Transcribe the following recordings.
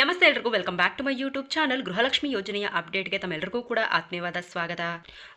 ನಮಸ್ತೆ ಎಲ್ರಿಗೂ, welcome back to my YouTube channel Gruhalakshmi ಯೋಜನೆಯ ಅಪ್ಡೇಟ್ಗೆ ತಮ್ಮೆಲ್ಲರಿಗೂ ಕೂಡ ಆತ್ಮೀಯವಾದ ಸ್ವಾಗತ.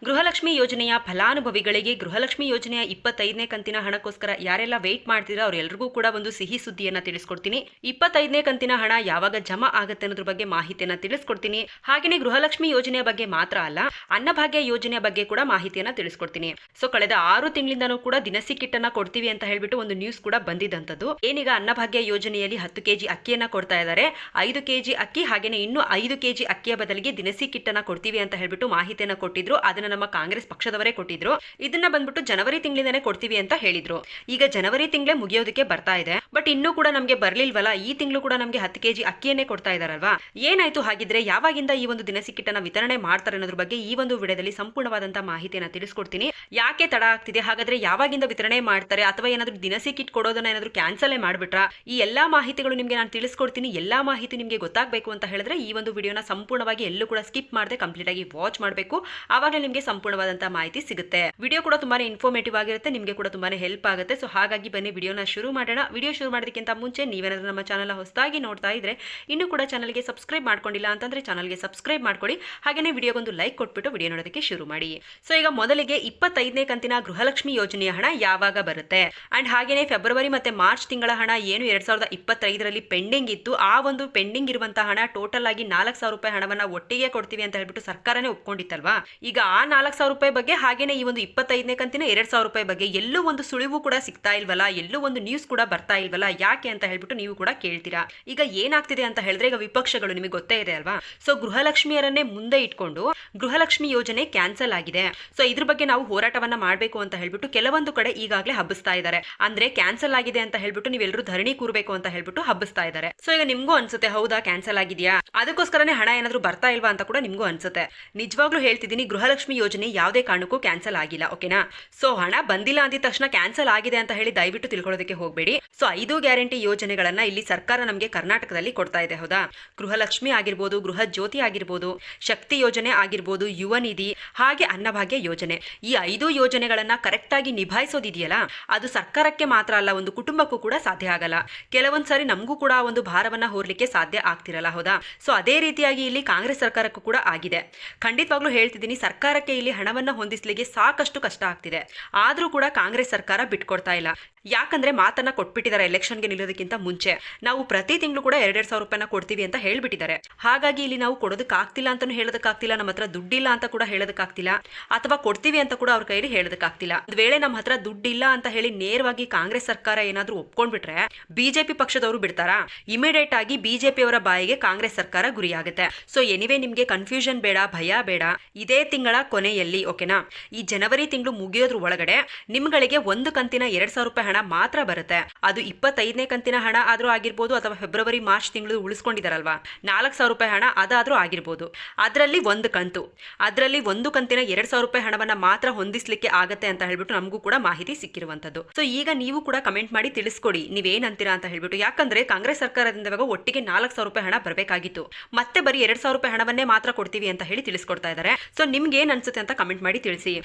ಗೃಹಲಕ್ಷ್ಮಿ ಯೋಜನೆಯ ಫಲಾನುಭವಿಗಳಿಗೆ ಗೃಹಲಕ್ಷ್ಮಿ ಯೋಜನೆಯ ಇಪ್ಪತ್ತೈದನೇ ಕಂತಿನ ಹಣಕ್ಕೋಸ್ಕರ ಯಾರೆಲ್ಲ ವೆಯ್ಟ್ ಮಾಡ್ತೀರಾ ಅವರೆಲ್ಲರಿಗೂ ಕೂಡ ಒಂದು ಸಿಹಿ ಸುದ್ದಿಯನ್ನ ತಿಳಿಸ್ಕೊಡ್ತೀನಿ. ಇಪ್ಪತ್ತೈದನೇ ಕಂತಿನ ಹಣ ಯಾವಾಗ ಜಮಾ ಆಗುತ್ತೆ ಅನ್ನೋದ್ರ ಬಗ್ಗೆ ಮಾಹಿತಿಯನ್ನ ತಿಳಿಸ್ಕೊಡ್ತೀನಿ. ಹಾಗೆಯೇ ಗೃಹಲಕ್ಷ್ಮಿ ಯೋಜನೆಯ ಬಗ್ಗೆ ಮಾತ್ರ ಅಲ್ಲ, ಅನ್ನಭಾಗ್ಯ ಯೋಜನೆಯ ಬಗ್ಗೆ ಕೂಡ ಮಾಹಿತಿಯನ್ನ ತಿಳಿಸ್ಕೊಡ್ತೀನಿ. ಸೊ ಕಳೆದ ಆರು ತಿಂಗಳಿಂದನೂ ಕೂಡ ದಿನಸಿ ಕಿಟ್ ಕೊಡ್ತೀವಿ ಅಂತ ಹೇಳ್ಬಿಟ್ಟು ಒಂದು ನ್ಯೂಸ್ ಕೂಡ ಬಂದಿದ್ದಂಥದ್ದು ಏನೀಗ ಅನ್ನಭಾಗ್ಯ ಯೋಜನೆಯಲ್ಲಿ ಹತ್ತು ಕೆಜಿ ಅಕ್ಕಿಯನ್ನ ಕೊಡ್ತಾ ಇದ್ದಾರೆ ಐದು ಕೆಜಿ ಅಕ್ಕಿ ಹಾಗೆಯೇ ಇನ್ನು ಐದು ಕೆಜಿ ಅಕ್ಕಿಯ ಬದಲಿಗೆ ದಿನಸಿ ಕಿಟ್ ಅನ್ನ ಕೊಡ್ತೀವಿ ಅಂತ ಹೇಳ್ಬಿಟ್ಟು ಮಾಹಿತಿಯನ್ನ ಕೊಟ್ಟಿದ್ರು. ಅದನ್ನ ನಮ್ಮ ಕಾಂಗ್ರೆಸ್ ಪಕ್ಷದವರೇ ಕೊಟ್ಟಿದ್ರು. ಇದನ್ನ ಬಂದ್ಬಿಟ್ಟು ಜನವರಿ ತಿಂಗಳಿಂದಾನೇ ಕೊಡ್ತೀವಿ ಅಂತ ಹೇಳಿದ್ರು. ಈಗ ಜನವರಿ ತಿಂಗಳೇ ಮುಗಿಯೋದಕ್ಕೆ ಬರ್ತಾ ಇದೆ. ಬಟ್ ಇನ್ನೂ ಕೂಡ ನಮಗೆ ಬರ್ಲಿಲ್ವಲ್ಲ? ಈ ತಿಂಗಳು ಕೂಡ ನಮಗೆ ಹತ್ತು ಕೆಜಿ ಅಕ್ಕಿಯನ್ನೇ ಕೊಡ್ತಾ ಇದಾರಲ್ವಾ ಏನಾಯ್ತು ಹಾಗಿದ್ರೆ ಯಾವಾಗಿಂದ ಈ ಒಂದು ದಿನಸಿ ಕಿಟ್ ಅನ್ನ ವಿತರಣೆ ಮಾಡ್ತಾರೆ ಅನ್ನೋದ್ರ ಬಗ್ಗೆ ಈ ಒಂದು ವಿಡಿಯೋದಲ್ಲಿ ಸಂಪೂರ್ಣವಾದಂತಹ ಮಾಹಿತಿಯನ್ನ ತಿಳಿಸ್ಕೊಡ್ತೀನಿ. ಯಾಕೆ ತಡ ಆಗ್ತಿದೆ? ಹಾಗಾದ್ರೆ ಯಾವಾಗಿಂದ ವಿತರಣೆ ಮಾಡ್ತಾರೆ? ಅಥವಾ ಏನಾದ್ರೂ ದಿನಸಿ ಕಿಟ್ ಕೊಡೋದನ್ನ ಏನಾದ್ರು ಕ್ಯಾನ್ಸಲೇ ಮಾಡ್ಬಿಟ್ರಾ? ಈ ಎಲ್ಲಾ ಮಾಹಿತಿಗಳು ನಿಮಗೆ ನಾನು ತಿಳಿಸ್ಕೊಡ್ತೀನಿ. ಎಲ್ಲಾ ಮಾಹಿತಿ ನಿಮಗೆ ಗೊತ್ತಾಗಬೇಕು ಅಂತ ಹೇಳಿದ್ರೆ ಈ ಒಂದು ವಿಡಿಯೋನ ಸಂಪೂರ್ಣವಾಗಿ ಎಲ್ಲೂ ಕೂಡ ಸ್ಕಿಪ್ ಮಾಡದೆ ಕಂಪ್ಲೀಟ್ ಆಗಿ ವಾಚ್ ಮಾಡಬೇಕು. ಆವಾಗ ನಿಮಗೆ ಸಂಪೂರ್ಣವಾದಂತಹ ಮಾಹಿತಿ ಸಿಗುತ್ತೆ. ವಿಡಿಯೋ ಕೂಡ ತುಂಬಾನೇ ಇನ್ಫಾರ್ಮೇಟಿವ್ ಆಗಿರುತ್ತೆ. ನಿಮಗೆ ಕೂಡ ತುಂಬಾನೇ ಹೆಲ್ಪ್ ಆಗುತ್ತೆ. ಸೊ ಹಾಗಾಗಿ ಬನ್ನಿ, ವಿಡಿಯೋನ ಶುರು ಮಾಡೋಣ. ವಿಡಿಯೋ ಶುರು ಮಾಡೋದಕ್ಕಿಂತ ಮುಂಚೆ ನೀವೇನಾದರೂ ನಮ್ಮ ಚಾನಲ್ ಹೊಸದಾಗಿ ನೋಡ್ತಾ ಇದ್ರೆ ಇನ್ನೂ ಕೂಡ ಚಾನಲ್ಗೆ ಸಬ್ಸ್ಕ್ರೈಬ್ ಮಾಡ್ಕೊಂಡಿಲ್ಲ ಅಂತಂದ್ರೆ ಚಾನಲ್ಗೆ ಸಬ್ಸ್ಕ್ರೈಬ್ ಮಾಡ್ಕೊಳ್ಳಿ ಹಾಗೆಯೇ ವಿಡಿಯೋಗೊಂದು ಲೈಕ್ ಕೊಟ್ಬಿಟ್ಟು ವಿಡಿಯೋ ನೋಡೋದಕ್ಕೆ ಶುರು ಮಾಡಿ. ಸೊ ಈಗ ಮೊದಲಿಗೆ ಇಪ್ಪತ್ತೈದನೇ ಕಂತಿನ ಗೃಹಲಕ್ಷ್ಮಿ ಯೋಜನೆಯ ಹಣ ಯಾವಾಗ ಬರುತ್ತೆ? ಅಂಡ್ ಹಾಗೆಯೇ ಫೆಬ್ರವರಿ ಮತ್ತೆ ಮಾರ್ಚ್ ತಿಂಗಳ ಹಣ ಏನು ಎರಡು ಸಾವಿರದ ಇಪ್ಪತ್ತೈದರಲ್ಲಿ ಪೆಂಡಿಂಗ್ ಇತ್ತು. ಆ ಒಂದು ಪೆಂಡಿಂಗ್ ಇರುವಂತಹ ಹಣ ಟೋಟಲ್ ಆಗಿ ನಾಲ್ಕು ಸಾವಿರ ರೂಪಾಯಿ ಹಣವನ್ನ ಒಟ್ಟಿಗೆ ಕೊಡ್ತೀವಿ ಅಂತ ಹೇಳ್ಬಿಟ್ಟು ಸರ್ಕಾರನೇ ಒಪ್ಕೊಂಡಿತ್ತಲ್ವಾ? ಈಗ ಆ ನಾಲ್ಕು ಸಾವಿರ ರೂಪಾಯಿ ಬಗ್ಗೆ ಹಾಗೆಯೇ ಈ ಒಂದು ಇಪ್ಪತ್ತೈದನೇ ಕಂತಿನ ಎರಡ್ ಸಾವಿರ ರೂಪಾಯಿ ಬಗ್ಗೆ ಎಲ್ಲೂ ಒಂದು ಸುಳಿವು ಕೂಡ ಸಿಗ್ತಾ ಇಲ್ವಲ್ಲ? ಎಲ್ಲೂ ಒಂದು ನ್ಯೂಸ್ ಕೂಡ ಬರ್ತಾ ಇಲ್ವಲ್ಲ? ಯಾಕೆ ಅಂತ ಹೇಳ್ಬಿಟ್ಟು ನೀವು ಕೂಡ ಕೇಳ್ತೀರಾ? ಈಗ ಏನಾಗ್ತಿದೆ ಅಂತ ಹೇಳಿದ್ರೆ ಈಗ ವಿಪಕ್ಷಗಳು ನಿಮಗೆ ಗೊತ್ತೇ ಇದೆ ಅಲ್ವಾ? ಸೊ ಗೃಹಲಕ್ಷ್ಮಿಯರನ್ನೇ ಮುಂದೆ ಇಟ್ಕೊಂಡು ಗೃಹಲಕ್ಷ್ಮಿ ಯೋಜನೆ ಕ್ಯಾನ್ಸಲ್ ಆಗಿದೆ. ಸೊ ಇದ್ರ ಬಗ್ಗೆ ನಾವು ಹೋರಾಟವನ್ನ ಮಾಡಬೇಕು ಅಂತ ಹೇಳ್ಬಿಟ್ಟು ಕೆಲವೊಂದು ಕಡೆ ಈಗಾಗಲೇ ಹಬ್ಬಿಸ್ತಾ ಇದ್ದಾರೆ. ಅಂದ್ರೆ ಕ್ಯಾನ್ಸಲ್ ಆಗಿದೆ ಅಂತ ಹೇಳ್ಬಿಟ್ಟು ನೀವೆಲ್ಲರೂ ಧರಣಿ ಕೂರ್ಬೇಕು ಅಂತ ಹೇಳ್ಬಿಟ್ಟು ಹಬ್ಬಿಸ್ತಾ ಇದ್ದಾರೆ. ಸೊ ಈಗ ನಿಮ್ಗೂ ಅನ್ಸುತ್ತೆ, ಹೌದಾ ಕ್ಯಾನ್ಸಲ್ ಆಗಿದೆಯಾ? ಅದಕ್ಕೋಸ್ಕರನೇ ಹಣ ಏನಾದ್ರು ಬರ್ತಾ ಇಲ್ವಾ ಅಂತ ಕೂಡ ನಿಮ್ಗೂ ಅನ್ಸುತ್ತೆ. ನಿಜವಾಗ್ಲೂ ಹೇಳ್ತಿದ್ದೀನಿ, ಗೃಹಲಕ್ಷ್ಮಿ ಯೋಜನೆ ಯಾವುದೇ ಕಾರಣಕ್ಕೂ ಕ್ಯಾನ್ಸಲ್ ಆಗಿಲ್ಲ ಓಕೆನಾ ಸೊ ಹಣ ಬಂದಿಲ್ಲ ಅಂದಿದ ತಕ್ಷಣ ಕ್ಯಾನ್ಸಲ್ ಆಗಿದೆ ಅಂತ ಹೇಳಿ ದಯವಿಟ್ಟು ತಿಳ್ಕೊಳ್ಳೋದಕ್ಕೆ ಹೋಗಬೇಡಿ. ಸೊ ಐದು ಗ್ಯಾರಂಟಿ ಯೋಜನೆಗಳನ್ನ ಇಲ್ಲಿ ಸರ್ಕಾರ ನಮಗೆ ಕರ್ನಾಟಕದಲ್ಲಿ ಕೊಡ್ತಾ ಇದೆ, ಹೌದಾ? ಗೃಹಲಕ್ಷ್ಮಿ ಆಗಿರ್ಬೋದು ಗೃಹ ಜ್ಯೋತಿ ಆಗಿರ್ಬೋದು, ಶಕ್ತಿ ಯೋಜನೆ ಆಗಿರ್ಬೋದು, ಯುವ ನಿಧಿ, ಹಾಗೆ ಅನ್ನಭಾಗ್ಯ ಯೋಜನೆ. ಈ ಐದು ಯೋಜನೆಗಳನ್ನ ಕರೆಕ್ಟ್ ಆಗಿ ನಿಭಾಯಿಸೋದಿದೆಯಲ್ಲ, ಅದು ಸರ್ಕಾರಕ್ಕೆ ಮಾತ್ರ ಅಲ್ಲ, ಒಂದು ಕುಟುಂಬಕ್ಕೂ ಕೂಡ ಸಾಧ್ಯ ಆಗಲ್ಲ. ಕೆಲವೊಂದ್ ಸಾರಿ ನಮಗೂ ಕೂಡ ಒಂದು ಭಾರವನ್ನ ಹೋರ್ಲಿಕ್ಕೆ ಸಾಧ್ಯ ಆಗ್ತಿರಲ್ಲ, ಹೌದಾ? ಸೊ ಅದೇ ರೀತಿಯಾಗಿ ಇಲ್ಲಿ ಕಾಂಗ್ರೆಸ್ ಸರ್ಕಾರಕ್ಕೂ ಕೂಡ ಆಗಿದೆ. ಖಂಡಿತವಾಗ್ಲೂ ಹೇಳ್ತಿದ್ದೀನಿ, ಸರ್ಕಾರಕ್ಕೆ ಇಲ್ಲಿ ಹಣವನ್ನ ಹೊಂದಿಸ್ಲಿಕ್ಕೆ ಸಾಕಷ್ಟು ಕಷ್ಟ ಆಗ್ತಿದೆ. ಆದ್ರೂ ಕೂಡ ಕಾಂಗ್ರೆಸ್ ಸರ್ಕಾರ ಬಿಟ್ಕೊಡ್ತಾ ಇಲ್ಲ. ಯಾಕಂದ್ರೆ ಮಾತನ್ನ ಕೊಟ್ಬಿಟ್ಟಿದ್ದಾರೆ ಎಲೆಕ್ಷನ್ಗೆ ನಿಲ್ಲೋದಕ್ಕಿಂತ ಮುಂಚೆ ನಾವು ಪ್ರತಿ ತಿಂಗಳು ಕೂಡ ಎರಡೆರಡು ಸಾವಿರ ರೂಪಾಯಿನ ಕೊಡ್ತೀವಿ ಅಂತ ಹೇಳ್ಬಿಟ್ಟಿದ್ದಾರೆ. ಹಾಗಾಗಿ ಇಲ್ಲಿ ನಾವು ಕೊಡೋದಕ್ಕಾಗ್ತಿಲ್ಲ ಅಂತಾನು ಹೇಳೋದಕ್ಕಾಗ್ತಿಲ್ಲ ನಮ್ಮ ಹತ್ರ ದುಡ್ಡಿಲ್ಲ ಅಂತ ಕೂಡ ಹೇಳೋದಕ್ಕಾಗ್ತಿಲ್ಲ ಅಥವಾ ಕೊಡ್ತೀವಿ ಅಂತ ಕೂಡ ಅವ್ರ ಕೈಲಿ ಹೇಳೋದಕ್ಕಾಗ್ತಿಲ್ಲ ಒಂದ್ ವೇಳೆ ನಮ್ಮ ಹತ್ರ ದುಡ್ಡಿಲ್ಲ ಅಂತ ಹೇಳಿ ನೇರವಾಗಿ ಕಾಂಗ್ರೆಸ್ ಸರ್ಕಾರ ಏನಾದ್ರೂ ಒಪ್ಕೊಂಡ್ಬಿಟ್ರೆ ಬಿಜೆಪಿ ಪಕ್ಷದವರು ಬಿಡ್ತಾರಾ? ಇಮಿಡಿಯೇಟ್ ಆಗಿ ಬಿಜೆಪಿ ಅವರ ಬಾಯಿಗೆ ಕಾಂಗ್ರೆಸ್ ಸರ್ಕಾರ ಗುರಿಯಾಗುತ್ತೆ. ಸೊ ಎನಿವೆ ನಿಮ್ಗೆ ಕನ್ಫ್ಯೂಷನ್ ಬೇಡ, ಭಯ ಬೇಡ. ಇದೇ ತಿಂಗಳ ಕೊನೆಯಲ್ಲಿ ಓಕೆನಾ ಈ ಜನವರಿ ತಿಂಗಳು ಮುಗಿಯೋದ್ರ ಒಳಗಡೆ ನಿಮ್ಗಳಿಗೆ ಒಂದು ಕಂತಿನ ಎರಡ್ ಸಾವಿರ ರೂಪಾಯಿ ಹಣ ಮಾತ್ರ ಬರುತ್ತೆ. ಅದು ಇಪ್ಪತ್ತೈದನೇ ಕಂತಿನ ಹಣ ಆದ್ರೂ ಆಗಿರ್ಬೋದು ಅಥವಾ ಫೆಬ್ರವರಿ, ಮಾರ್ಚ್ ತಿಂಗಳು ಉಳಿಸ್ಕೊಂಡಿದಾರಲ್ವಾ? ನಾಲ್ಕು ಸಾವಿರ ರೂಪಾಯಿ ಹಣ ಅದಾದರೂ ಆಗಿರ್ಬೋದು. ಅದರಲ್ಲಿ ಒಂದು ಕಂತು. ಅದರಲ್ಲಿ ಒಂದು ಕಂತಿನ ಎರಡ್ ಸಾವಿರ ರೂಪಾಯಿ ಹಣವನ್ನ ಮಾತ್ರ ಹೊಂದಿಸ್ಲಿಕ್ಕೆ ಆಗತ್ತೆ ಅಂತ ಹೇಳ್ಬಿಟ್ಟು ನಮಗೂ ಕೂಡ ಮಾಹಿತಿ ಸಿಕ್ಕಿರುವಂಥದ್ದು. ಸೊ ಈಗ ನೀವು ಕೂಡ ಕಮೆಂಟ್ ಮಾಡಿ ತಿಳಿಸ್ಕೊಡಿ. ನೀವೇನಂತೀರಾ ಅಂತ ಹೇಳ್ಬಿಟ್ಟು. ಯಾಕಂದ್ರೆ ಕಾಂಗ್ರೆಸ್ ಸರ್ಕಾರದಿಂದ ಇವಾಗ ಒಟ್ಟಿಗೆ ನಾಲ್ಕು ಸಾವಿರ ರೂಪಾಯಿ ಹಣ ಬರಬೇಕಾಗಿತ್ತು. ಮತ್ತೆ ಬರೀ ಎರಡು ಸಾವಿರ ರೂಪಾಯಿ ಹಣವನ್ನೇ ಮಾತ್ರ ಕೊಡ್ತೀವಿ ಅಂತ ಹೇಳಿ ತಿಳಿಸ್ಕೊಡ್ತಾ ಇದ್ದಾರೆ ಸೊ ನಿಮ್ಗೆ ಏನ್ ಅನ್ಸುತ್ತೆ ಅಂತ ಕಮೆಂಟ್ ಮಾಡಿ ತಿಳಿಸಿ.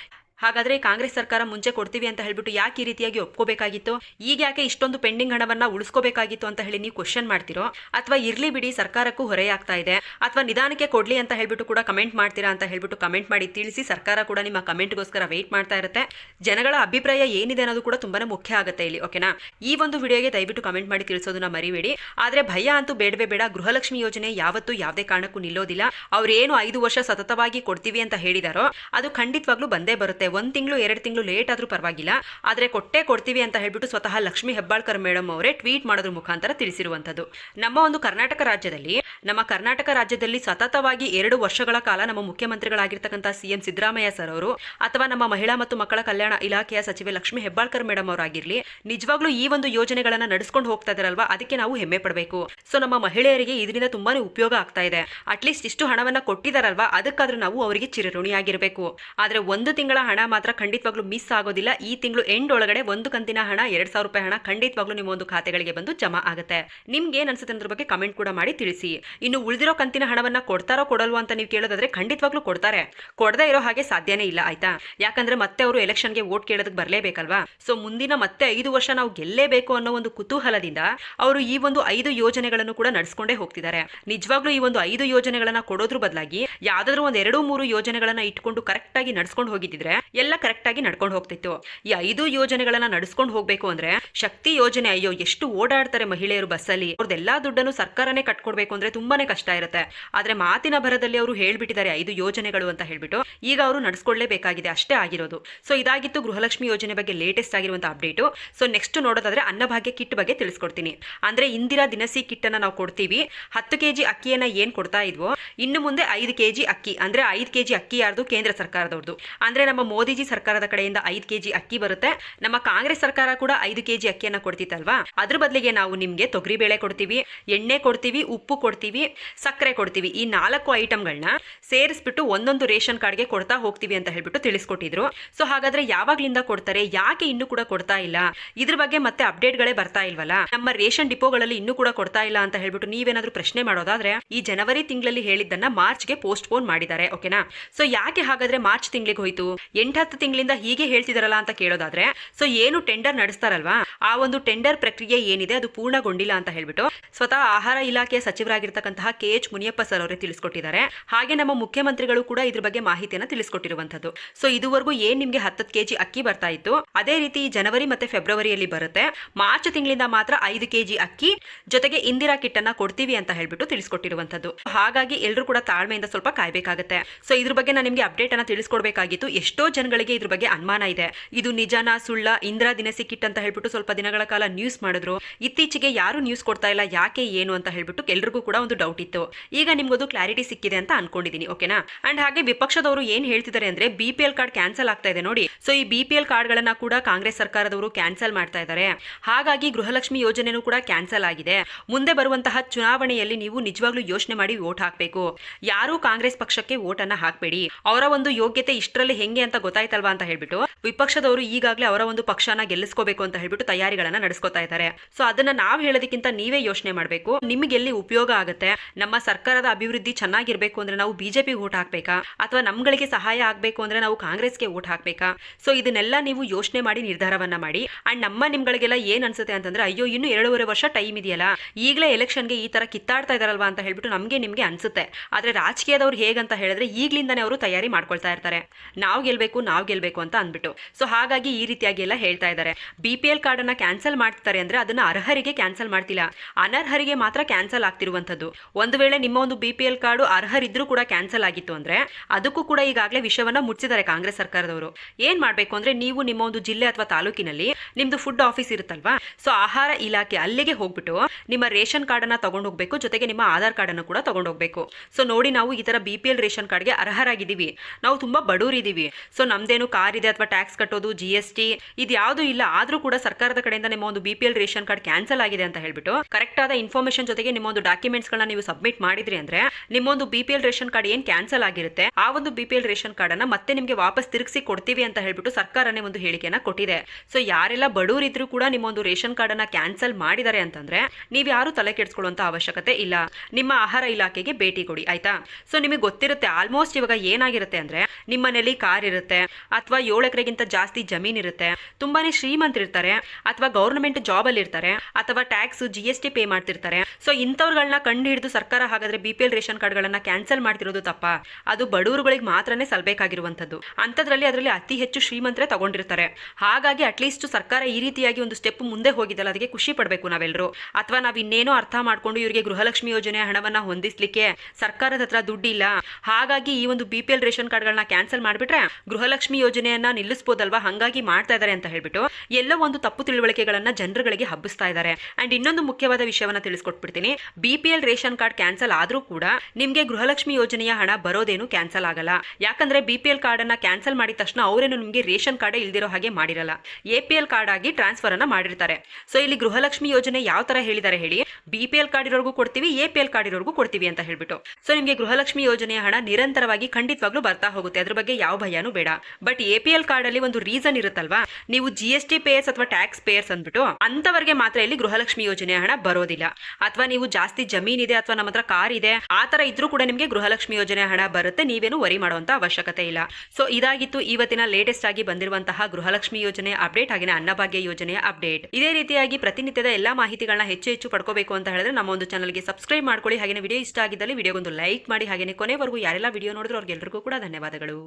ಹಾಗಾದ್ರೆ ಕಾಂಗ್ರೆಸ್ ಸರ್ಕಾರ ಮುಂಚೆ ಕೊಡ್ತೀವಿ ಅಂತ ಹೇಳ್ಬಿಟ್ಟು ಯಾಕೆ ಈ ರೀತಿಯಾಗಿ ಒಪ್ಕೋಬೇಕಾಗಿತ್ತು? ಈಗ ಯಾಕೆ ಇಷ್ಟೊಂದು ಪೆಂಡಿಂಗ್ ಹಣವನ್ನ ಉಳಿಸ್ಕೋಬೇಕಾಗಿತ್ತು ಅಂತ ಹೇಳಿ ನೀವು ಕ್ವಶನ್ ಮಾಡ್ತಿರೋ? ಅಥವಾ ಇರ್ಲಿ ಬಿಡಿ, ಸರ್ಕಾರಕ್ಕೂ ಹೊರೆಯಾಗ್ತಾ ಇದೆ. ಅಥವಾ ನಿಧಾನಕ್ಕೆ ಕೊಡ್ಲಿ ಅಂತ ಹೇಳ್ಬಿಟ್ಟು ಕೂಡ ಕಮೆಂಟ್ ಮಾಡ್ತೀರಾ ಅಂತ ಹೇಳ್ಬಿಟ್ಟು ಕಮೆಂಟ್ ಮಾಡಿ ತಿಳಿಸಿ ಸರ್ಕಾರ ಕೂಡ ನಿಮ್ಮ ಕಮೆಂಟ್ಗೋಸ್ಕರ ವೆಯ್ಟ್ ಮಾಡ್ತಾ ಇರುತ್ತೆ. ಜನಗಳ ಅಭಿಪ್ರಾಯ ಏನಿದೆ ಅನ್ನೋದು ಕೂಡ ತುಂಬಾನೇ ಮುಖ್ಯ ಆಗುತ್ತೆ ಇಲ್ಲಿ ಓಕೆನಾ ಈ ಒಂದು ವಿಡಿಯೋಗೆ ದಯವಿಟ್ಟು ಕಮೆಂಟ್ ಮಾಡಿ ತಿಳಿಸೋದನ್ನ ಮರಿಬೇಡಿ. ಆದ್ರೆ ಭಯ ಅಂತೂ ಬೇಡವೇ ಬೇಡ. ಗೃಹಲಕ್ಷ್ಮಿ ಯೋಜನೆ ಯಾವತ್ತೂ ಯಾವುದೇ ಕಾರಣಕ್ಕೂ ನಿಲ್ಲೋದಿಲ್ಲ. ಅವ್ರೇನು ಐದು ವರ್ಷ ಸತತವಾಗಿ ಕೊಡ್ತೀವಿ ಅಂತ ಹೇಳಿದಾರೋ, ಅದು ಖಂಡಿತವಾಗ್ಲೂ ಬಂದೇ ಬರುತ್ತೆ. ಒಂದ್ ತಿಂಗಳು, ಎರಡು ತಿಂಗಳು ಲೇಟ್ ಆದರೂ ಪರವಾಗಿಲ್ಲ. ಆದರೆ ಕೊಟ್ಟೆ ಕೊಡ್ತೀವಿ ಅಂತ ಹೇಳ್ಬಿಟ್ಟು ಸ್ವತಃ ಲಕ್ಷ್ಮಿ ಹೆಬ್ಬಾಳ್ಕರ್ ಮೇಡಮ್ ಅವರೇ ಟ್ವೀಟ್ ಮಾಡೋದ್ರ ಮುಖಾಂತರ ತಿಳಿಸಿರುವಂತದ್ದು ನಮ್ಮ ಒಂದು ಕರ್ನಾಟಕ ರಾಜ್ಯದಲ್ಲಿ, ನಮ್ಮ ಕರ್ನಾಟಕ ರಾಜ್ಯದಲ್ಲಿ ಸತತವಾಗಿ ಎರಡು ವರ್ಷಗಳ ಕಾಲ ನಮ್ಮ ಮುಖ್ಯಮಂತ್ರಿಗಳಾಗಿರ್ತಕ್ಕಂಥ ಸಿಎಂ ಸಿದ್ದರಾಮಯ್ಯ ಸರ್ ಅವರು ಅಥವಾ ನಮ್ಮ ಮಹಿಳಾ ಮತ್ತು ಮಕ್ಕಳ ಕಲ್ಯಾಣ ಇಲಾಖೆಯ ಸಚಿವೆ ಲಕ್ಷ್ಮಿ ಹೆಬ್ಬಾಳ್ಕರ್ ಮೇಡಮ್ ಅವರಾಗಿರ್ಲಿ, ನಿಜವಾಗ್ಲೂ ಈ ಒಂದು ಯೋಜನೆಗಳನ್ನ ನಡೆಸ್ಕೊಂಡು ಹೋಗ್ತಾ ಇದಾರಲ್ವಾ? ಅದಕ್ಕೆ ನಾವು ಹೆಮ್ಮೆ ಪಡಬೇಕು. ಸೊ ನಮ್ಮ ಮಹಿಳೆಯರಿಗೆ ಇದರಿಂದ ತುಂಬಾನೇ ಉಪಯೋಗ ಆಗ್ತಾ ಇದೆ. ಅಟ್ಲೀಸ್ಟ್ ಇಷ್ಟು ಹಣವನ್ನ ಕೊಟ್ಟಿದಾರಲ್ವಾ? ಅದಕ್ಕಾದ್ರೂ ನಾವು ಅವರಿಗೆ ಚಿರಋಣಿಯಾಗಿರಬೇಕು. ಆದ್ರೆ ಒಂದು ತಿಂಗಳ ಹಣ ಮಾತ್ರ ಖಂಡಿತವಾಗ್ಲೂ ಮಿಸ್ ಆಗೋದಿಲ್ಲ. ಈ ತಿಂಗಳು ಎಂಡ್ ಒಳಗಡೆ ಒಂದು ಕಂತಿನ ಹಣ, ಎರಡ್ ಸಾವಿರ ರೂಪಾಯಿ ಹಣ ಖಂಡಿತವಾಗ್ಲೂ ನಿಮ್ಮ ಒಂದು ಖಾತೆಗಳಿಗೆ ಬಂದು ಜಮಾ ಆಗುತ್ತೆ. ನಿಮ್ಗೆ ಏನ್ ಅನ್ಸುತ್ತೆ ಬಗ್ಗೆ ಕಮೆಂಟ್ ಕೂಡ ಮಾಡಿ ತಿಳಿಸಿ. ಇನ್ನು ಉಳಿದಿರೋ ಕಂತಿನ ಹಣವನ್ನ ಕೊಡ್ತಾರೋ ಕೊಡಲ್ವೋ ಅಂತ ನೀವು ಕೇಳೋದಾದ್ರೆ ಖಂಡಿತವಾಗ್ಲೂ ಕೊಡ್ತಾರೆ. ಕೊಡದೇ ಇರೋ ಹಾಗೆ ಸಾಧ್ಯನೇ ಇಲ್ಲ, ಆಯ್ತಾ? ಯಾಕಂದ್ರೆ ಮತ್ತೆ ಅವರು ಎಲೆಕ್ಷನ್ಗೆ ವೋಟ್ ಕೇಳೋದಕ್ಕೆ ಬರಲೇಬೇಕಲ್ವಾ? ಸೊ ಮುಂದಿನ ಮತ್ತೆ ಐದು ವರ್ಷ ನಾವು ಗೆಲ್ಲೇಬೇಕು ಅನ್ನೋ ಒಂದು ಕುತೂಹಲದಿಂದ ಅವರು ಈ ಒಂದು ಐದು ಯೋಜನೆಗಳನ್ನು ಕೂಡ ನಡೆಸ್ಕೊಂಡೇ ಹೋಗ್ತಿದ್ದಾರೆ. ನಿಜವಾಗ್ಲೂ ಈ ಒಂದು ಐದು ಯೋಜನೆಗಳನ್ನ ಕೊಡೋದ್ರ ಬದಲಾಗಿ ಯಾವ್ದಾದ್ರು ಒಂದ್ ಎರಡು ಮೂರು ಯೋಜನೆಗಳನ್ನ ಇಟ್ಕೊಂಡು ಕರೆಕ್ಟ್ ಆಗಿ ನಡ್ಸ್ಕೊಂಡು ಹೋಗಿದ್ರೆ ಎಲ್ಲ ಕರೆಕ್ಟಾಗಿ ನಡ್ಕೊಂಡು ಹೋಗ್ತಿತ್ತು. ಈ ಐದು ಯೋಜನೆಗಳನ್ನ ನಡೆಸ್ಕೊಂಡು ಹೋಗ್ಬೇಕು ಅಂದ್ರೆ ಶಕ್ತಿ ಯೋಜನೆ ಅಯ್ಯೋ, ಎಷ್ಟು ಓಡಾಡ್ತಾರೆ ಮಹಿಳೆಯರು ಬಸ್ಸಲ್ಲಿ. ಅವ್ರದ್ದೆಲ್ಲಾ ದುಡ್ಡನ್ನು ಸರ್ಕಾರನೇ ಕಟ್ಕೊಡ್ಬೇಕು ಅಂದ್ರೆ ತುಂಬಾನೇ ಕಷ್ಟ ಇರುತ್ತೆ. ಆದ್ರೆ ಮಾತಿನ ಭರದಲ್ಲಿ ಅವರು ಹೇಳ್ಬಿಟ್ಟಿದ್ದಾರೆ ಐದು ಯೋಜನೆಗಳು ಅಂತ ಹೇಳ್ಬಿಟ್ಟು. ಈಗ ಅವರು ನಡ್ಸ್ಕೊಳ್ಳೇಬೇಕಾಗಿದೆ ಅಷ್ಟೇ ಆಗಿರೋದು. ಸೊ ಇದಾಗಿತ್ತು ಗೃಹಲಕ್ಷ್ಮಿ ಯೋಜನೆ ಬಗ್ಗೆ ಲೇಟೆಸ್ಟ್ ಆಗಿರುವಂತ ಅಪ್ಡೇಟ್ ಸೊ ನೆಕ್ಸ್ಟ್ ನೋಡೋದಾದ್ರೆ ಅನ್ನಭಾಗ್ಯ ಕಿಟ್ ಬಗ್ಗೆ ತಿಳಿಸ್ಕೊಡ್ತೀನಿ. ಅಂದ್ರೆ ಇಂದಿರಾ ದಿನಸಿ ಕಿಟ್ ಅನ್ನ ನಾವು ಕೊಡ್ತೀವಿ. ಹತ್ತು ಕೆಜಿ ಅಕ್ಕಿಯನ್ನ ಏನ್ ಕೊಡ್ತಾ ಇದ್ವೋ, ಇನ್ನು ಮುಂದೆ ಐದು ಕೆಜಿ ಅಕ್ಕಿ, ಅಂದ್ರೆ ಐದು ಕೆಜಿ ಅಕ್ಕಿ ಯಾರ್ದು? ಕೇಂದ್ರ ಸರ್ಕಾರದವ್ರದ್ದು ಅಂದ್ರೆ ನಮ್ಮ ಮೋದಿಜಿ ಸರ್ಕಾರದ ಕಡೆಯಿಂದ ಐದು ಕೆಜಿ ಅಕ್ಕಿ ಬರುತ್ತೆ. ನಮ್ಮ ಕಾಂಗ್ರೆಸ್ ಸರ್ಕಾರ ಕೂಡ ಐದು ಕೆಜಿ ಅಕ್ಕಿಯನ್ನ ಕೊಡ್ತಿತ್ತಲ್ವಾ? ಅದ್ರ ಬದಲಿಗೆ ನಾವು ನಿಮ್ಗೆ ತೊಗರಿ ಬೇಳೆ ಕೊಡ್ತೀವಿ, ಎಣ್ಣೆ ಕೊಡ್ತೀವಿ, ಉಪ್ಪು ಕೊಡ್ತೀವಿ, ಸಕ್ಕರೆ ಕೊಡ್ತೀವಿ. ಈ ನಾಲ್ಕು ಐಟಮ್ಗಳನ್ನ ಸೇರಿಸ್ಬಿಟ್ಟು ಒಂದೊಂದು ರೇಷನ್ ಕಾರ್ಡ್ಗೆ ಕೊಡ್ತಾ ಹೋಗ್ತೀವಿ ಅಂತ ಹೇಳ್ಬಿಟ್ಟು ತಿಳಿಸ್ಕೊಟ್ಟಿದ್ರು. ಸೊ ಹಾಗಾದ್ರೆ ಯಾವಾಗ್ಲಿಂದ ಕೊಡ್ತಾರೆ? ಯಾಕೆ ಇನ್ನೂ ಕೂಡ ಕೊಡ್ತಾ ಇಲ್ಲ? ಇದ್ರ ಬಗ್ಗೆ ಮತ್ತೆ ಅಪ್ಡೇಟ್ಗಳೇ ಬರ್ತಾ ಇಲ್ವಲ್ಲ? ನಮ್ಮ ರೇಷನ್ ಡಿಪೋಗಳಲ್ಲಿ ಇನ್ನೂ ಕೂಡ ಕೊಡ್ತಾ ಇಲ್ಲ ಅಂತ ಹೇಳ್ಬಿಟ್ಟು ನೀವೇನಾದ್ರೂ ಪ್ರಶ್ನೆ ಮಾಡೋದಾದ್ರೆ, ಈ ಜನವರಿ ತಿಂಗಳಲ್ಲಿ ಹೇಳಿದ್ದನ್ನ ಮಾರ್ಚ್ಗೆ ಪೋಸ್ಟ್ ಪೋನ್ ಮಾಡಿದ್ದಾರೆ, ಓಕೆನಾ? ಸೊ ಯಾಕೆ ಹಾಗಾದ್ರೆ ಮಾರ್ಚ್ ತಿಂಗಳಿಗೆ ಹೋಯ್ತು? ಎಂಟತ್ತು ತಿಂಗಳಿಂದ ಹೀಗೆ ಹೇಳ್ತಿದಾರಲ್ಲ ಅಂತ ಕೇಳೋದಾದ್ರೆ ಸೊ ಏನು ಟೆಂಡರ್ ನಡೆಸ್ತಾರಲ್ವಾ? ಆ ಒಂದು ಟೆಂಡರ್ ಪ್ರಕ್ರಿಯೆ ಏನಿದೆ ಅದು ಪೂರ್ಣಗೊಂಡಿಲ್ಲ ಅಂತ ಹೇಳ್ಬಿಟ್ಟು ಸ್ವತಃ ಆಹಾರ ಇಲಾಖೆಯ ಸಚಿವರಾಗಿರ್ತಕ್ಕಂತಹ ಕೆ ಎಚ್ ಮುನಿಯಪ್ಪ ಸರ್ ಅವರೇ ತಿಳಿಸ್ಕೊಟ್ಟಿದ್ದಾರೆ. ಹಾಗೆ ನಮ್ಮ ಮುಖ್ಯಮಂತ್ರಿಗಳು ಕೂಡ ಇದ್ರ ಬಗ್ಗೆ ಮಾಹಿತಿಯನ್ನ ತಿಳಿಸ್ಕೊಟ್ಟಿರುವಂತದ್ದು ಸೊ ಇದುವರೆಗೂ ಏನ್ ನಿಮ್ಗೆ ಹತ್ತತ್ತು ಕೆಜಿ ಅಕ್ಕಿ ಬರ್ತಾ ಇತ್ತು? ಅದೇ ರೀತಿ ಜನವರಿ ಮತ್ತೆ ಫೆಬ್ರವರಿಯಲ್ಲಿ ಬರುತ್ತೆ. ಮಾರ್ಚ್ ತಿಂಗಳಿಂದ ಮಾತ್ರ ಐದು ಕೆಜಿ ಅಕ್ಕಿ, ಜೊತೆಗೆ ಇಂದಿರಾ ಕಿಟ್ ಅನ್ನ ಕೊಡ್ತೀವಿ ಅಂತ ಹೇಳ್ಬಿಟ್ಟು ತಿಳಿಸ್ಕೊಟ್ಟಿರುವಂತದ್ದು ಹಾಗಾಗಿ ಎಲ್ಲರೂ ಕೂಡ ತಾಳ್ಮೆಯಿಂದ ಸ್ವಲ್ಪ ಕಾಯ್ಬೇಕಾಗತ್ತೆ. ಸೊ ಇದ್ರ ಬಗ್ಗೆ ನಾನು ನಿಮ್ಗೆ ಅಪ್ಡೇಟ್ ಅನ್ನ ತಿಳಿಸ್ಕೊಡ್ಬೇಕಾಗಿತ್ತು. ಎಷ್ಟೋ ಜನಗಳಿಗೆ ಇದ್ರ ಬಗ್ಗೆ ಅನುಮಾನ ಇದೆ. ಇದು ನಿಜಾನ, ಸುಳ್ಳ, ಇಂದಿರಾ ದಿನಸಿ ಕಿಟ್ ಅಂತ ಹೇಳ್ಬಿಟ್ಟು ಸ್ವಲ್ಪ ದಿನಗಳ ಕಾಲ ನ್ಯೂಸ್ ಮಾಡಿದ್ರು. ಇತ್ತೀಚೆಗೆ ಯಾರು ನ್ಯೂಸ್ ಕೊಡ್ತಾ ಇಲ್ಲ, ಯಾಕೆ, ಏನು ಅಂತ ಹೇಳ್ಬಿಟ್ಟು ಎಲ್ರಿಗೂ ಕೂಡ ಒಂದು ಡೌಟ್ ಇತ್ತು. ಈಗ ನಿಮ್ಗೊಂದು ಕ್ಲಾರಿಟಿ ಸಿಕ್ಕಿದೆ ಅಂತ ಅನ್ಕೊಂಡಿದೀನಿ ಓಕೆನಾ ಅಂಡ್ ಹಾಗೆ ವಿಪಕ್ಷದವರು ಏನ್ ಹೇಳ್ತಿದ್ದಾರೆ ಅಂದ್ರೆ ಬಿಪಿಎಲ್ ಕಾರ್ಡ್ ಕ್ಯಾನ್ಸಲ್ ಆಗ್ತಾ ಇದೆ ನೋಡಿ. ಸೊ ಈ ಬಿಪಿಎಲ್ ಕಾರ್ಡ್ಗಳನ್ನ ಕೂಡ ಕಾಂಗ್ರೆಸ್ ಸರ್ಕಾರದವರು ಕ್ಯಾನ್ಸಲ್ ಮಾಡ್ತಾ ಇದ್ದಾರೆ ಹಾಗಾಗಿ ಗೃಹಲಕ್ಷ್ಮಿ ಯೋಜನೆನೂ ಕೂಡ ಕ್ಯಾನ್ಸಲ್ ಆಗಿದೆ. ಮುಂದೆ ಬರುವಂತಹ ಚುನಾವಣೆಯಲ್ಲಿ ನೀವು ನಿಜವಾಗ್ಲೂ ಯೋಚನೆ ಮಾಡಿ ವೋಟ್ ಹಾಕಬೇಕು. ಯಾರು ಕಾಂಗ್ರೆಸ್ ಪಕ್ಷಕ್ಕೆ ವೋಟ್ ಅನ್ನ ಹಾಕಬೇಡಿ. ಅವರ ಒಂದು ಯೋಗ್ಯತೆ ಇಷ್ಟರಲ್ಲಿ ಹೆಂಗೆ ಅಂತ ಗೊತ್ತಾಯ್ತಲ್ವಾ ಅಂತ ಹೇಳ್ಬಿಟ್ಟು ವಿಪಕ್ಷದವರು ಈಗಾಗಲೇ ಅವರ ಒಂದು ಪಕ್ಷನ ಗೆಲ್ಲಿಸ್ಕೋಬೇಕು ಅಂತ ಹೇಳ್ಬಿಟ್ಟು ತಯಾರಿಗಳನ್ನ ನಡೆಸ್ಕೊತಾ ಇದ್ದಾರೆ. ಸೊ ಅದನ್ನ ನಾವು ಹೇಳೋದಕ್ಕಿಂತ ನೀವೇ ಯೋಚನೆ ಮಾಡಬೇಕು. ನಿಮಗೆ ಎಲ್ಲಿ ಉಪಯೋಗ ಆಗುತ್ತೆ? ನಮ್ಮ ಸರ್ಕಾರದ ಅಭಿವೃದ್ಧಿ ಚೆನ್ನಾಗಿರ್ಬೇಕು ಅಂದ್ರೆ ನಾವು ಬಿಜೆಪಿ ಓಟ್ ಹಾಕ್ಬೇಕಾ? ಅಥವಾ ನಮ್ಗಳಿಗೆ ಸಹಾಯ ಆಗ್ಬೇಕು ಅಂದ್ರೆ ನಾವು ಕಾಂಗ್ರೆಸ್ಗೆ ಓಟ್ ಹಾಕ್ಬೇಕಾ? ಸೊ ಇದನ್ನೆಲ್ಲ ನೀವು ಯೋಚನೆ ಮಾಡಿ ನಿರ್ಧಾರವನ್ನ ಮಾಡಿ. ಅಂಡ್ ನಮ್ಮ ನಿಮ್ಗಳಿಗೆಲ್ಲ ಏನ್ ಅನ್ಸುತ್ತೆ ಅಂತಂದ್ರೆ, ಅಯ್ಯೋ, ಇನ್ನು ಎರಡೂವರೆ ವರ್ಷ ಟೈಮ್ ಇದೆಯಲ್ಲ. ಈಗಲೇ ಎಲೆಕ್ಷನ್ಗೆ ಈ ತರ ಕಿತ್ತಾಡ್ತಾ ಇದಾರಲ್ವಾ ಅಂತ ಹೇಳ್ಬಿಟ್ಟು ನಮಗೆ ನಿಮ್ಗೆ ಅನ್ಸುತ್ತೆ. ಆದ್ರೆ ರಾಜಕೀಯದವ್ರು ಹೇಗಂತ ಹೇಳಿದ್ರೆ ಈಗ್ಲಿಂದಾನೇ ಅವರು ತಯಾರಿ ಮಾಡ್ಕೊಳ್ತಾ ಇರ್ತಾರೆ. ನಾವು ಗೆಲ್ಬೇಕು ನಾವು ಗೆಲ್ಬೇಕು ಅಂತ ಅಂದ್ಬಿಟ್ಟು. ಸೊ ಹಾಗಾಗಿ ಈ ರೀತಿಯಾಗಿ ಎಲ್ಲ ಹೇಳ್ತಾ ಇದ್ದಾರೆ ಬಿ ಪಿ ಎಲ್ ಕಾರ್ಡ್ ಅನ್ನ ಕ್ಯಾನ್ಸಲ್ ಮಾಡ್ತಾರೆ ಅಂದ್ರೆ ಅದನ್ನ ಅರ್ಹರಿಗೆ ಕ್ಯಾನ್ಸಲ್ ಮಾಡ್ತಿಲ್ಲ. ಅನರ್ಹರಿಗೆ ಮಾತ್ರ ಕ್ಯಾನ್ಸಲ್ ಆಗ್ತಿರುವಂತದ್ದು ಒಂದು ವೇಳೆ ನಿಮ್ಮ ಒಂದು ಬಿ ಪಿ ಎಲ್ ಕಾರ್ಡು ಅರ್ಹರಿದ್ರೂ ಕೂಡ ಕ್ಯಾನ್ಸಲ್ ಆಗಿತ್ತು ಅಂದ್ರೆ, ಅದಕ್ಕೂ ಕೂಡ ಈಗಾಗಲೇ ವಿಷಯವನ್ನ ಮುಚ್ಚಿದ್ದಾರೆ ಕಾಂಗ್ರೆಸ್ ಸರ್ಕಾರದವರು. ಏನ್ ಮಾಡ್ಬೇಕು ಅಂದ್ರೆ, ನೀವು ನಿಮ್ಮ ಒಂದು ಜಿಲ್ಲೆ ಅಥವಾ ತಾಲೂಕಿನಲ್ಲಿ ನಿಮ್ದು ಫುಡ್ ಆಫೀಸ್ ಇರುತ್ತಲ್ವಾ? ಸೊ ಆಹಾರ ಇಲಾಖೆ ಅಲ್ಲಿಗೆ ಹೋಗ್ಬಿಟ್ಟು ನಿಮ್ಮ ರೇಷನ್ ಕಾರ್ಡ್ ಅನ್ನ ತಗೊಂಡು ಹೋಗ್ಬೇಕು ಜೊತೆಗೆ ನಿಮ್ಮ ಆಧಾರ್ ಕಾರ್ಡ್ ಅನ್ನು ಕೂಡ ತಗೊಂಡು ಹೋಗ್ಬೇಕು ಸೊ ನೋಡಿ ನಾವು ಈ ತರ ಬಿ ಪಿ ಎಲ್ ರೇಷನ್ ಕಾರ್ಡ್ಗೆ ಅರ್ಹರಾಗಿದ್ದೀವಿ. ನಾವು ತುಂಬಾ ಬಡವರಿದ್ದೀವಿ. ಸೊ ನಮ್ದೇನು ಕಾರ್ ಇದೆ ಅಥವಾ ಟ್ಯಾಕ್ಸ್ ಕಟ್ಟೋದು ಜಿ ಎಸ್ ಟಿ ಇದ್ಯಾವುದೂ ಇಲ್ಲ. ಆದ್ರೂ ಕೂಡ ಸರ್ಕಾರದ ಕಡೆಯಿಂದ ನಿಮ್ಮ ಒಂದು ಬಿ ರೇಷನ್ ಕಾರ್ಡ್ ಕ್ಯಾನ್ಸಲ್ ಆಗಿದೆ ಅಂತ ಹೇಳ್ಬಿಟ್ಟು ಕರೆಕ್ಟ್ ಆದ ಇನ್ಫಾರ್ಮೇಶನ್ ಜೊತೆಗೆ ನಿಮ್ಮ ಒಂದು ಡಾಕ್ಯುಮೆಂಟ್ಸ್ ಗಳನ್ನ ನೀವು ಸಬ್ಮಿಟ್ ಮಾಡಿದ್ರಿ ಅಂದ್ರೆ ನಿಮ್ಮ ಒಂದು ಬಿ ರೇಷನ್ ಕಾರ್ಡ್ ಏನ್ ಕ್ಯಾನ್ಸಲ್ ಆಗಿರುತ್ತೆ, ಆ ಒಂದು ಬಿ ರೇಷನ್ ಕಾರ್ಡ್ ಅನ್ನ ಮತ್ತೆ ನಿಮಗೆ ವಾಪಸ್ ತಿರುಗಿಸಿ ಕೊಡ್ತೀವಿ ಅಂತ ಹೇಳ್ಬಿಟ್ಟು ಸರ್ಕಾರನೇ ಒಂದು ಹೇಳಿಕೆಯನ್ನ ಕೊಟ್ಟಿದೆ. ಸೊ ಯಾರೆಲ್ಲ ಬಡವರಿದ್ರು ಕೂಡ ನಿಮ್ಮ ಒಂದು ರೇಷನ್ ಕಾರ್ಡ್ ಅನ್ನ ಕ್ಯಾನ್ಸಲ್ ಮಾಡಿದ್ದಾರೆ ಅಂತಂದ್ರೆ ನೀವು ಯಾರು ತಲೆ ಕೆಡಿಸ್ಕೊಳ್ಳುವಂತ ಅವಶ್ಯಕತೆ ಇಲ್ಲ. ನಿಮ್ಮ ಆಹಾರ ಇಲಾಖೆಗೆ ಭೇಟಿ ಕೊಡಿ, ಆಯ್ತಾ? ಸೊ ನಿಮಗೆ ಗೊತ್ತಿರುತ್ತೆ ಆಲ್ಮೋಸ್ಟ್ ಇವಾಗ ಏನಾಗಿರುತ್ತೆ ಅಂದ್ರೆ ನಿಮ್ಮ ಮನೇಲಿ ಕಾರ್ ಇರುತ್ತೆ ಅಥವಾ ಏಳು ಎಕರೆಗಿಂತ ಜಾಸ್ತಿ ಜಮೀನ್ ಇರುತ್ತೆ. ತುಂಬಾನೇ ಶ್ರೀಮಂತರಿರ್ತಾರೆ ಅಥವಾ ಗೌರ್ಮೆಂಟ್ ಜಾಬ್ ಅಲ್ಲಿ ಇರ್ತಾರೆ ಅಥವಾ tax G S T pay ಮಾಡ್ತಿರ್ತಾರೆ. ಸೊ ಇಂಥವ್ರಗಳನ್ನ ಕಂಡು ಹಿಡಿದು ಸರ್ಕಾರ ಹಾಗಾದ್ರೆ ಬಿ ಪಿ ಎಲ್ ರೇಷನ್ ಕಾರ್ಡ್ಗಳನ್ನ ಕ್ಯಾನ್ಸಲ್ ಮಾಡ್ತಿರೋದು ತಪ್ಪ. ಅದು ಬಡವರುಗಳಿಗೆ ಮಾತ್ರನೇ ಸಲ್ಬೇಕಾಗಿರುವಂತದ್ದು ಅಂತದ್ರಲ್ಲಿ ಅದರಲ್ಲಿ ಅತಿ ಹೆಚ್ಚು ಶ್ರೀಮಂತರೇ ತಗೊಂಡಿರ್ತಾರೆ. ಹಾಗಾಗಿ ಅಟ್ಲೀಸ್ಟ್ ಸರ್ಕಾರ ಈ ರೀತಿಯಾಗಿ ಒಂದು ಸ್ಟೆಪ್ ಮುಂದೆ ಹೋಗಿದಲ್ಲ ಅದಕ್ಕೆ ಖುಷಿ ಪಡಬೇಕು ನಾವೆಲ್ಲರೂ ಅಥವಾ ನಾವ್ ಇನ್ನೇನೋ ಅರ್ಥ ಮಾಡ್ಕೊಂಡು ಇವರಿಗೆ ಗೃಹಲಕ್ಷ್ಮಿ ಯೋಜನೆ ಹಣವನ್ನ ಹೊಂದಿಸ್ಲಿಕ್ಕೆ ಸರ್ಕಾರದ ಹತ್ರ ದುಡ್ಡಿಲ್ಲ. ಹಾಗಾಗಿ ಈ ಒಂದು ಬಿ ಪಿ ಎಲ್ ರೇಷನ್ ಕಾರ್ಡ್ಗಳನ್ನ ಕ್ಯಾನ್ಸಲ್ ಮಾಡಿಬಿಟ್ರೆ ಗೃಹಲಕ್ಷ್ಮಿ ಯೋಜನೆಯನ್ನ ನಿಲ್ಲಿಸಬಹುದಲ್ವಾ ಹಂಗಾಗಿ ಮಾಡ್ತಾ ಇದ್ದಾರೆ ಅಂತ ಹೇಳ್ಬಿಟ್ಟು ಎಲ್ಲ ಒಂದು ತಪ್ಪು ತಿಳುವಳಿಕೆಗಳನ್ನ ಜನರುಗಳಿಗೆ ಹಬ್ಬಿಸ್ತಾ ಇದ್ದಾರೆ ಅಂಡ್ ಇನ್ನೊಂದು ಮುಖ್ಯವಾದ ವಿಷಯವನ್ನ ತಿಳಿಸ್ಕೊಟ್ಬಿಡ್ತೀನಿ. ಬಿಪಿಎಲ್ ರೇಷನ್ ಕಾರ್ಡ್ ಕ್ಯಾನ್ಸಲ್ ಆದ್ರೂ ಕೂಡ ನಿಮ್ಗೆ ಗೃಹಲಕ್ಷ್ಮಿ ಯೋಜನೆಯ ಹಣ ಬರೋದೇನು ಕ್ಯಾನ್ಸಲ್ ಆಗಲ್ಲ. ಯಾಕಂದ್ರೆ ಬಿಪಿಎಲ್ ಕಾರ್ಡ್ ಅನ್ನ ಕ್ಯಾನ್ಸಲ್ ಮಾಡಿದ ತಕ್ಷಣ ಅವರೇನು ನಿಮ್ಗೆ ರೇಷನ್ ಕಾರ್ಡ್ ಇಲ್ದಿರೋ ಹಾಗೆ ಮಾಡಿರಲ್ಲ. ಎಪಿಎಲ್ ಕಾರ್ಡ್ ಆಗಿ ಟ್ರಾನ್ಸ್ಫರ್ ಅನ್ನ ಮಾಡಿರ್ತಾರೆ. ಸೊ ಇಲ್ಲಿ ಗೃಹಲಕ್ಷ್ಮಿ ಯೋಜನೆ ಯಾವ ತರ ಹೇಳಿದ್ದಾರೆ ಹೇಳಿ ಬಿಪಿಎಲ್ ಕಾರ್ಡ್ ಇರೋರ್ಗೂ ಕೊಡ್ತೀವಿ ಎಪಿಎಲ್ ಕಾರ್ಡ್ ಇರೋರ್ಗೂ ಕೊಡ್ತೀವಿ ಅಂತ ಹೇಳ್ಬಿಟ್ಟು. ಸೊ ನಿಮ್ಗೆ ಗೃಹಲಕ್ಷ್ಮಿ ಯೋಜನೆಯ ಹಣ ನಿರಂತರವಾಗಿ ಖಂಡಿತವಾಗ್ಲೂ ಬರ್ತಾ ಹೋಗುತ್ತೆ. ಅದ್ರ ಬಗ್ಗೆ ಯಾವ ಭಯನೂ ಬೇಡ. But A P L card ಅಲ್ಲಿ ಒಂದು ರೀಸನ್ ಇರುತ್ತಲ್ವಾ? ನೀವು ಜಿ ಎಸ್ ಟಿ ಪೇಯರ್ಸ್ ಅಥವಾ ಟ್ಯಾಕ್ಸ್ ಪೇಯರ್ಸ್ ಅಂದ್ಬಿಟ್ಟು ಅಂತವರಿಗೆ ಮಾತ್ರ ಇಲ್ಲಿ ಗೃಹಲಕ್ಷ್ಮಿ ಯೋಜನೆ ಹಣ ಬರೋದಿಲ್ಲ. ಅಥವಾ ನೀವು ಜಾಸ್ತಿ ಜಮೀನ್ ಇದೆ ಅಥವಾ ನಮ್ಮ ಹತ್ರ ಕಾರ್ ಇದೆ, ಆ ತರ ಇದ್ರೂ ಕೂಡ ನಿಮಗೆ ಗೃಹಲಕ್ಷ್ಮಿ ಯೋಜನೆ ಹಣ ಬರುತ್ತೆ, ನೀವೇನು ವರಿ ಮಾಡುವಂತ ಅವಶ್ಯಕತೆ ಇಲ್ಲ. ಸೊ ಇದಾಗಿತ್ತು ಇವತ್ತಿನ ಲೇಟೆಸ್ಟ್ ಆಗಿ ಬಂದಿರುವಂತಹ ಗೃಹಲಕ್ಷ್ಮಿ ಯೋಜನೆ ಅಪ್ಡೇಟ್ ಹಾಗೆ ಅನ್ನಭಾಗ್ಯ ಯೋಜನೆ ಅಪ್ಡೇಟ್ ಇದೇ ರೀತಿಯಾಗಿ ಪ್ರತಿನಿತ್ಯದ ಎಲ್ಲಾ ಮಾಹಿತಿಗಳನ್ನ ಹೆಚ್ಚು ಹೆಚ್ಚು ಪಡ್ಕೋಬೇಕು ಅಂತ ಹೇಳಿದ್ರೆ ನಮ್ಮ ಒಂದು ಚಾನಲ್ಗೆ ಸಬ್ಸ್ಕ್ರೈಬ್ ಮಾಡ್ಕೊಳ್ಳಿ. ಹಾಗೆ ವಿಡಿಯೋ ಇಷ್ಟ ಆಗಿದ್ದಲ್ಲಿ ವಿಡಿಯೋಗೊಂದು ಲೈಕ್ ಮಾಡಿ. ಹಾಗೆ ಕೊನೆವರೆಗೂ ಯಾರೆಲ್ಲ ವಿಡಿಯೋ ನೋಡಿದ್ರು ಅವ್ರಿಗೆಲ್ಲರಿಗೂ ಕೂಡ ಧನ್ಯವಾದಗಳು.